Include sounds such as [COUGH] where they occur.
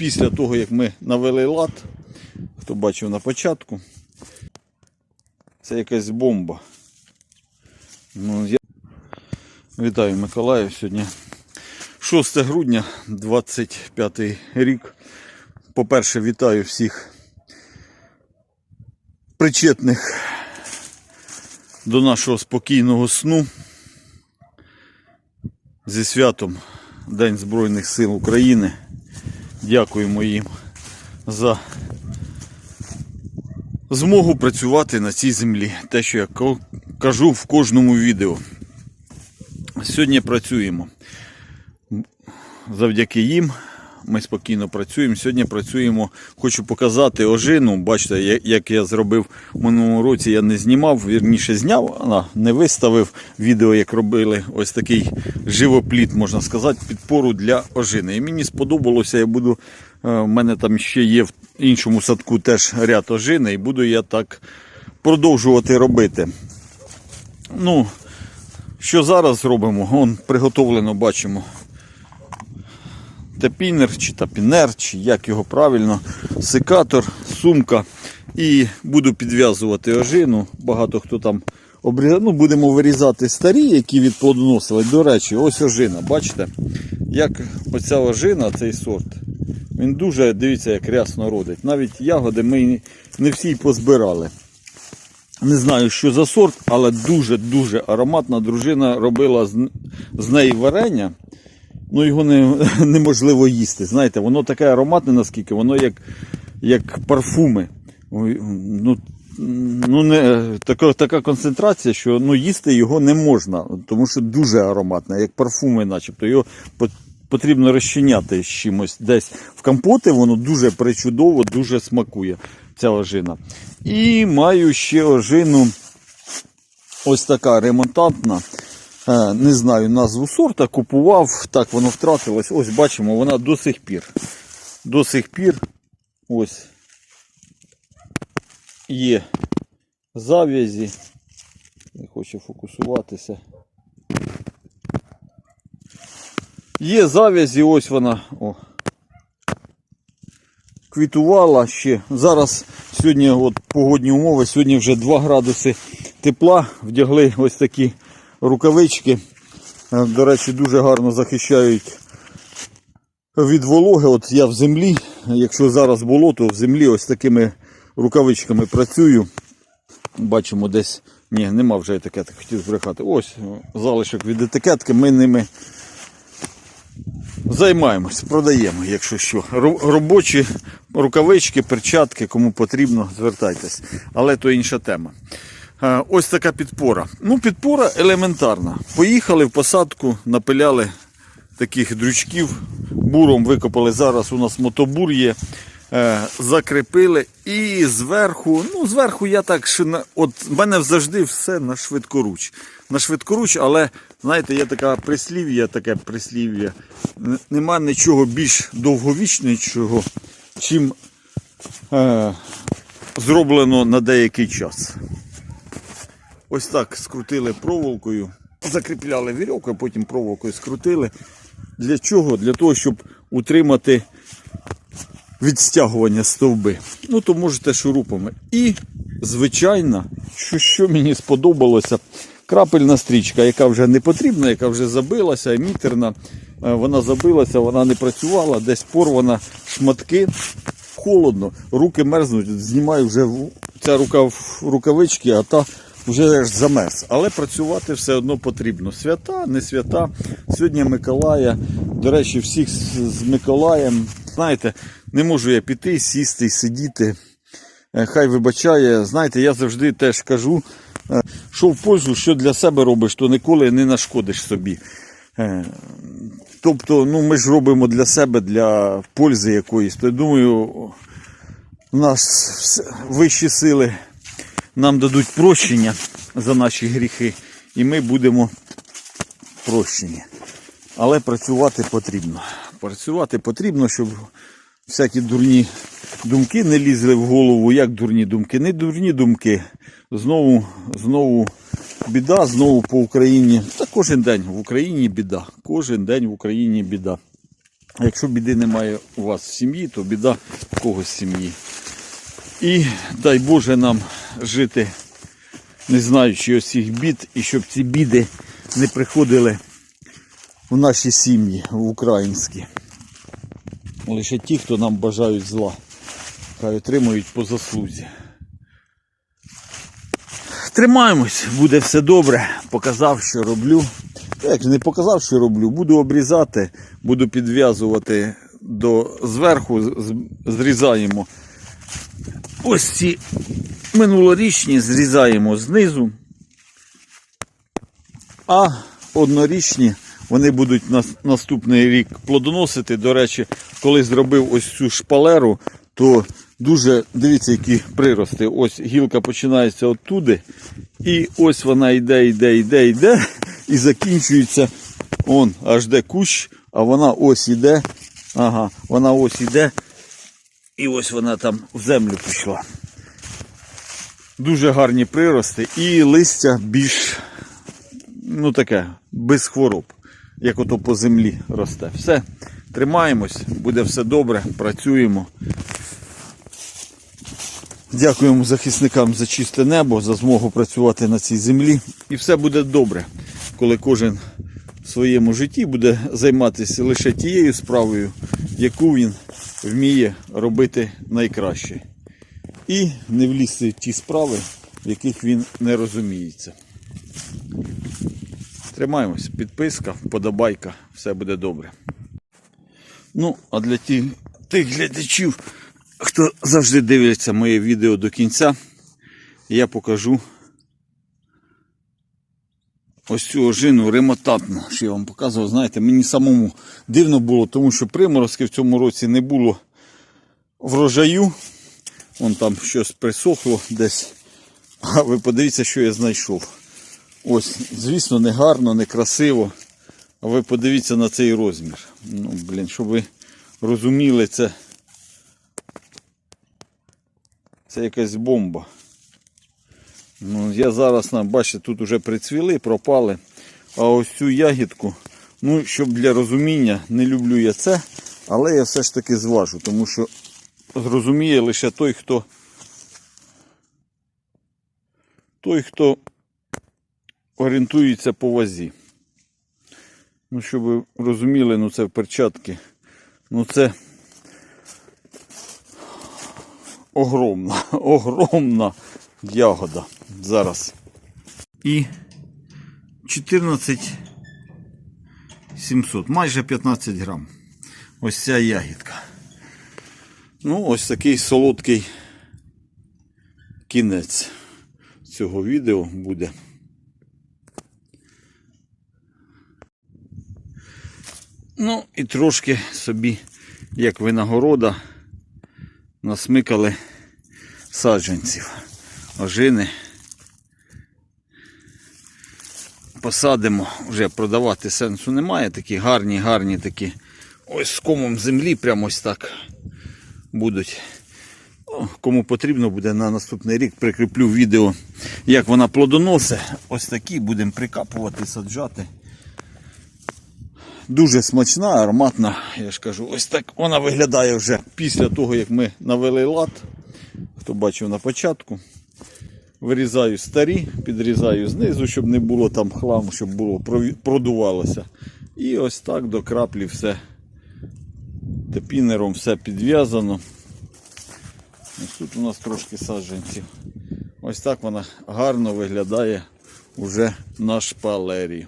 після того, як ми навели лад, хто бачив на початку, це якась бомба. Ну, я... Вітаю Миколаїв сьогодні. 6 грудня 25 рік. По-перше, вітаю всіх причетних до нашого спокійного сну. Зі святом День Збройних сил України. Дякуємо їм за змогу працювати на цій землі. Те, що я кажу в кожному відео. Сьогодні працюємо. Завдяки їм ми спокійно працюємо. Сьогодні працюємо. Хочу показати ожину. Бачите, як я зробив в минулому році, я не знімав, вірніше зняв, а не виставив відео, як робили ось такий живопліт, можна сказати, підпору для ожини. І мені сподобалося, я буду. е, В мене там ще є в іншому садку теж ряд ожини, і буду я так продовжувати робити. Ну, що зараз робимо? Вон приготовлено, бачимо тепінер чи тапінер, чи як його правильно, секатор, сумка. І буду підв'язувати ожину. Багато хто там обрізав. Ну, будемо вирізати старі, які відплодоносили. До речі, ось ожина. Бачите, як оця ожина, цей сорт. Він дуже, дивіться, як рясно родить. Навіть ягоди ми не всі позбирали. Не знаю, що за сорт, але дуже-дуже ароматна. Дружина робила з неї варення. Ну, його не, [LAUGHS] неможливо їсти. Знаєте, воно таке ароматне, наскільки, воно як, як парфуми. Ну, ну не, така, така концентрація, що ну, їсти його не можна, тому що дуже ароматне, як парфуми, начебто. Його потрібно розчиняти з чимось десь в компоти, воно дуже причудово, дуже смакує ця ожина. І маю ще ожину ось така ремонтантна. Е, Не знаю назву сорта, купував, так воно втратилось. Ось бачимо, вона до сих пір. До сих пір ось є зав'язі. Не хоче фокусуватися. Є зав'язі, ось вона. О. Квітувала ще. Зараз сьогодні от погодні умови, сьогодні вже 2 градуси тепла. Вдягли ось такі рукавички. Е, До речі, дуже гарно захищають від вологи. От я в землі, якщо зараз болото, в землі ось такими рукавичками працюю. Бачимо десь. Ні, нема вже етикеток, хотів збрехати. Ось залишок від етикетки. Ми ними займаємось, продаємо, якщо що. Робочі рукавички, перчатки, кому потрібно, звертайтесь. Але то інша тема. Е, Ось така підпора. Ну, підпора елементарна. Поїхали в посадку, напиляли таких дрючків, буром викопали. Зараз у нас мотобур є. Е, закріпили і зверху, ну зверху я так ще на от в мене завжди все на швидкоруч. На швидкоруч, але знаєте, є така прислів'я, таке прислів'я. Нема нічого більш довговічнішого, чим е, зроблено на деякий час. Ось так скрутили проволокою, закріпляли вірьовку, а потім проволокою скрутили. Для чого? Для того, щоб утримати від стягування стовби. Ну, то можете шурупами. І, звичайно, що, що мені сподобалося, крапельна стрічка, яка вже не потрібна, яка вже забилася, емітерна. Е, Вона забилася, вона не працювала, десь порвана шматки. Холодно, руки мерзнуть, знімаю вже ця рука в рукавички, а та вже замерз. Але працювати все одно потрібно. Свята, не свята. Сьогодні Миколая. До речі, всіх з з Миколаєм. Знаєте, не можу я піти, сісти і сидіти. Е, Хай вибачає. Знаєте, я завжди теж кажу, е, що в пользу, що для себе робиш, то ніколи не нашкодиш собі. Е, Тобто, ну ми ж робимо для себе, для пользи якоїсь. То я думаю, у нас вищі сили нам дадуть прощення за наші гріхи, і ми будемо прощені. Але працювати потрібно. Працювати потрібно, щоб всякі дурні думки не лізли в голову. Як дурні думки? Не дурні думки. Знову, знову біда, знову по Україні. Та кожен день в Україні біда. Кожен день в Україні біда. Якщо біди немає у вас в сім'ї, то біда в когось в сім'ї. І дай Боже нам жити, не знаючи усіх бід, і щоб ці біди не приходили в наші сім'ї, в українські. Лише ті, хто нам бажають зла, хай отримують по заслузі. Тримаємось, буде все добре. Показав, що роблю. Як не показав, що роблю, буду обрізати, буду підв'язувати до зверху, зрізаємо. Ось ці минулорічні зрізаємо знизу. А однорічні вони будуть на наступний рік плодоносити. До речі, коли зробив ось цю шпалеру, то дуже дивіться, які прирости. Ось гілка починається оттуди, і ось вона йде, йде, йде, йде, і закінчується. Он аж де кущ, а вона ось іде. Ага, вона ось іде, і ось вона там в землю пішла. Дуже гарні прирости і листя більш ну таке, без хвороб, як ото по землі росте. Все, тримаємось, буде все добре, працюємо. Дякуємо захисникам за чисте небо, за змогу працювати на цій землі. І все буде добре, коли кожен в своєму житті буде займатися лише тією справою, яку він вміє робити найкраще. І не влізти в ті справи, в яких він не розуміється. Тримаємось, підписка, вподобайка, все буде добре. Ну, а для ті, тих глядачів, хто завжди дивиться моє відео до кінця, я покажу ось цю ожину ремонтатну, що я вам показував. Знаєте, мені самому дивно було, тому що приморозки в цьому році не було врожаю. Вон там щось присохло десь. А ви подивіться, що я знайшов. Ось, звісно, не гарно, не красиво. А ви подивіться на цей розмір. Ну, блін, щоб ви розуміли, це. Це якась бомба. Ну, я зараз, бачите, тут вже прицвіли, пропали. А ось цю ягідку, ну, щоб для розуміння, не люблю я це, але я все ж таки зважу, тому що зрозуміє лише той, хто. Той, хто орієнтується по вазі. Ну, щоб ви розуміли, ну це перчатки. Ну це огромна, [LAUGHS] огромна ягода зараз. І 14 700, майже 15 грам. Ось ця ягідка. Ну, ось такий солодкий кінець цього відео буде. Ну і трошки собі, як винагорода, насмикали саджанців, ожини. Посадимо, вже продавати сенсу немає. Такі гарні, гарні такі. Ось з комом землі, прямо ось так будуть. Ну, Кому потрібно буде на наступний рік прикріплю відео, як вона плодоносить. Ось такі будемо прикапувати, саджати. Дуже смачна, ароматна, я ж кажу, ось так вона виглядає вже після того, як ми навели лад. Хто бачив на початку. Вирізаю старі, підрізаю знизу, щоб не було там хламу, щоб було продувалося. І ось так до краплі все тепінером все підв'язано. Ось тут у нас трошки саджанців. Ось так вона гарно виглядає уже на шпалері.